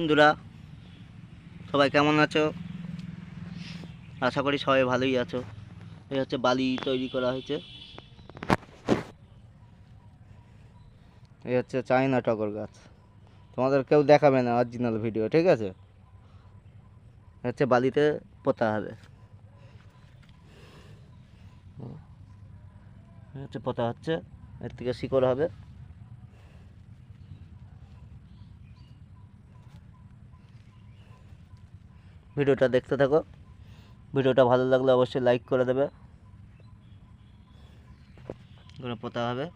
বন্ধুরা, সবাই কেমন আছো? আশা করি সবাই ভালোই আছো। এই হচ্ছে বালি তৈরি করা হয়েছে। এই হচ্ছে চায়না টগর গাছ। তোমাদের কেউ দেখাবে না অরিজিনাল ভিডিও ঠিক আছে? হচ্ছে বালিতে পোতা হবে। হচ্ছে পোতা হচ্ছে, এর থেকে শিকড় হবে। ভিডিওটা দেখতে থাকো। ভিডিওটা ভালো লাগলে অবশ্যই লাইক করে দেবে। পোতা হবে।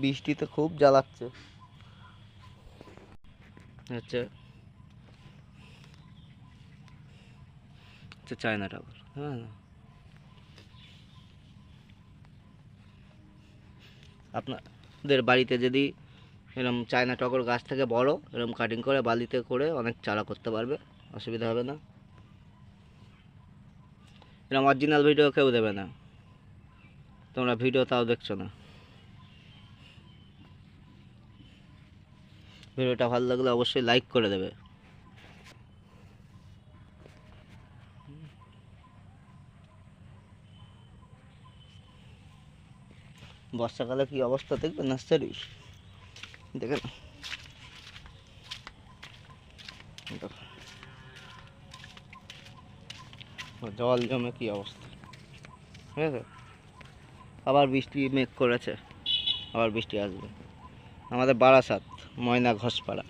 বৃষ্টিতে খুব জ্বালাচ্ছে। হচ্ছে হচ্ছে চায়না টাগর হ্যাঁ। আপনাদের বাড়িতে যদি এরকম চায়না টগর গাছ থেকে বড়, এরম কাটিং করে বালিতে করে অনেক চারা করতে পারবে, অসুবিধা হবে না। এরম অরিজিনাল ভিডিও কেউ দেবে না। তোমরা ভিডিও তাও দেখছ না। ভিডিওটা ভালো লাগলে অবশ্যই লাইক করে দেবে। বর্ষাকালে কি অবস্থা দেখবে নার্সারি দেখেন। জল জমে কি অবস্থা? ঠিক আছে? আবার বৃষ্টি মেঘ করেছে, আবার বৃষ্টি আসবে। আমাদের বারাসাত, ময়না ঘসপাড়া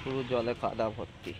পুরো জলে কাদা ভর্তি।